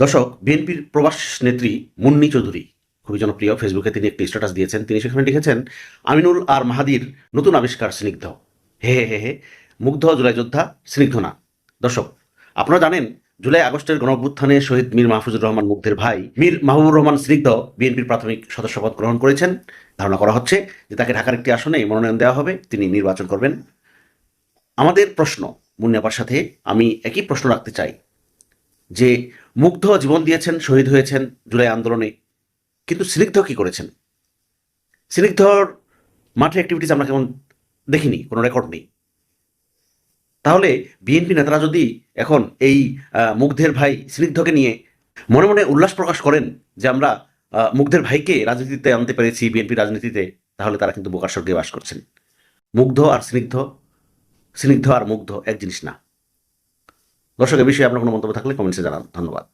দর্শক, বিএনপির প্রবাস নেত্রী মুন্নি চৌধুরী, খুবই জনপ্রিয়। ফেসবুকে তিনি একটি স্ট্যাটাস দিয়েছেন। তিনি সেখানে লিখেছেন, আমিনুল আর মাহাদির নতুন আবিষ্কার স্নিগ্ধ। হে হে হে হে, মুগ্ধ জুলাই যোদ্ধা স্নিগ্ধ না। দর্শক, আপনারা জানেন, জুলাই আগস্টের গণঅভ্যুত্থানে শহীদ মীর মাহফুজুর রহমান মুগ্ধের ভাই মীর মাহবুবুর রহমান স্নিগ্ধ বিএনপির প্রাথমিক সদস্যপদ গ্রহণ করেছেন। ধারণা করা হচ্ছে যে তাকে ঢাকার একটি আসনে মনোনয়ন দেওয়া হবে। তিনি নির্বাচন করবেন। আমাদের প্রশ্ন মুন্নাপার সাথে আমি একই প্রশ্ন রাখতে চাই। যে মুগ্ধ জীবন দিয়েছেন, শহীদ হয়েছেন জুলাই আন্দোলনে। কিন্তু স্নিগ্ধ কি করেছেন? স্নিগ্ধর মাঠে অ্যাক্টিভিটিস আমরা কেমন দেখিনি, কোনো রেকর্ড নেই। তাহলে বিএনপি নেতারা যদি এখন এই মুগ্ধের ভাই স্নিগ্ধকে নিয়ে মনে মনে উল্লাস প্রকাশ করেন যে আমরা মুগ্ধের ভাইকে রাজনীতিতে আনতে পেরেছি বিএনপি রাজনীতিতে, তাহলে তারা কিন্তু বোকার স্বর্গে বাস করছেন। মুগ্ধ আর স্নিগ্ধ স্নিগ্ধ আর মুগ্ধ এক জিনিস না। দর্শক এ বিষয়ে আপনার কোনো মন্তব্য থাকলে কমেন্টসে জানান। ধন্যবাদ।